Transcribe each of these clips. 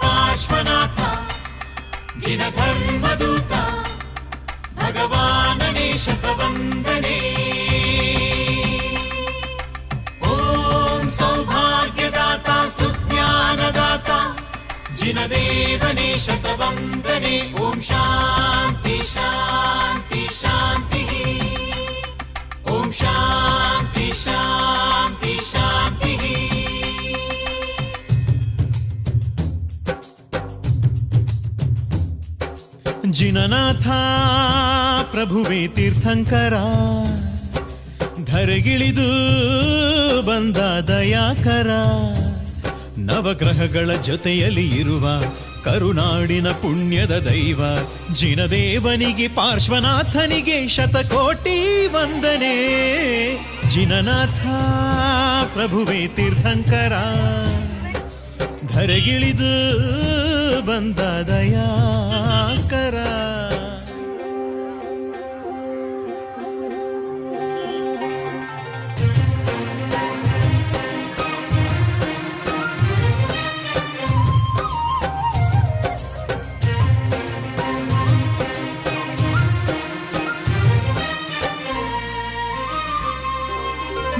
पार्श्वनाथ जिनधर्मदूता भगवानने शतवन्दने ॐ सौभाग्यदाता सुज्ञानदाता जिनदेवने शतवन्दने ॐ शान्ति शान्ति ಜಿನನಾಥ ಪ್ರಭುವೇ ತೀರ್ಥಂಕರ, ಧರೆಗಿಳಿದು ಬಂದ ದಯಾಕರ, ನವಗ್ರಹಗಳ ಜೊತೆಯಲ್ಲಿ ಇರುವ ಕರುನಾಡಿನ ಪುಣ್ಯದ ದೈವ, ಜಿನದೇವನಿಗೆ ಪಾರ್ಶ್ವನಾಥನಿಗೆ ಶತಕೋಟಿ ವಂದನೆ. ಜಿನನಾಥ, ಪ್ರಭುವೇ ತೀರ್ಥಂಕರ, ಧರೆಗಿಳಿದು ಬಂದ ದಯಾಕರ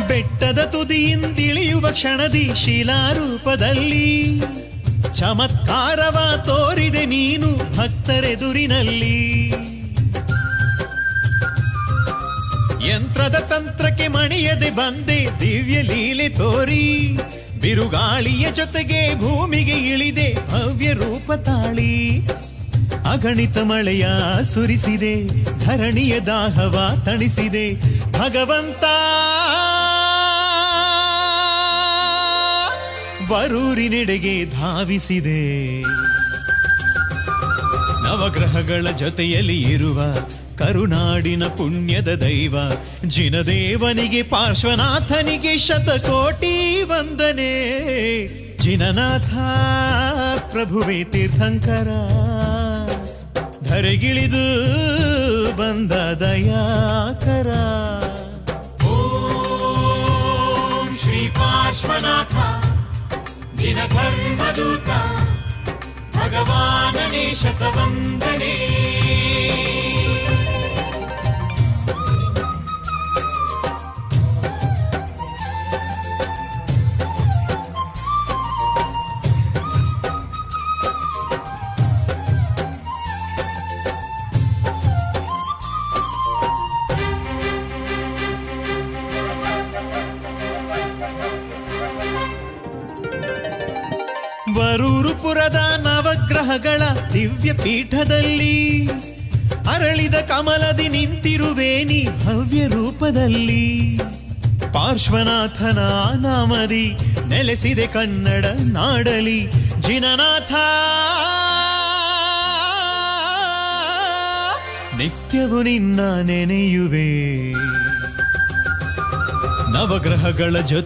ಬೆಟ್ಟದ ತುದಿಯಿಂದಿಳಿಯುವ ಕ್ಷಣದಿ ಶಿಲಾರೂಪದಲ್ಲಿ ಚಮತ್ಕಾರವ ತೋರಿದೆ ನೀನು ಭಕ್ತರೆದುರಿನಲ್ಲಿ. ಯಂತ್ರದ ತಂತ್ರಕ್ಕೆ ಮಣಿಯದೆ ಬಂದೆ ದಿವ್ಯ ಲೀಲೆ ತೋರಿ. ಬಿರುಗಾಳಿಯ ಜೊತೆಗೆ ಭೂಮಿಗೆ ಇಳಿದೆ ಭವ್ಯ ರೂಪ ತಾಳಿ. ಅಗಣಿತ ಮಳೆಯ ಸುರಿಸಿದೆ, ಧರಣಿಯ ದಾಹವ ತಣಿಸಿದೆ, ಭಗವಂತ ವರೂರಿನೆಡೆಗೆ ಧಾವಿಸಿದೆ. ನವಗ್ರಹಗಳ ಜೊತೆಯಲ್ಲಿ ಇರುವ ಕರುನಾಡಿನ ಪುಣ್ಯದ ದೈವ, ಜಿನದೇವನಿಗೆ ಪಾರ್ಶ್ವನಾಥನಿಗೆ ಶತಕೋಟಿ ವಂದನೆ. ಜಿನನಾಥ, ಪ್ರಭುವೆ ತೀರ್ಥಂಕರ. ಧರೆಗಿಳಿದು ಬಂದ ದಯಾಕರ. ಓಂ ಶ್ರೀ ಪಾರ್ಶ್ವನಾಥ. పంపిన ధర్మదూత భగవాననే శతవందనే. ವರೂರುಪುರದ ನವಗ್ರಹಗಳ ದಿವ್ಯ ಪೀಠದಲ್ಲಿ ಅರಳಿದ ಕಮಲದಿ ನಿಂತಿರುವೇನಿ ಭವ್ಯ ರೂಪದಲ್ಲಿ. ಪಾರ್ಶ್ವನಾಥನ ನಾಮದಿ ನೆಲೆಸಿದೆ ಕನ್ನಡ ನಾಡಲಿ. ಜಿನನಾಥ! ನಿತ್ಯವು ನಿನ್ನ ನೆನೆಯುವೆ. ನವಗ್ರಹಗಳ ಜೊತೆ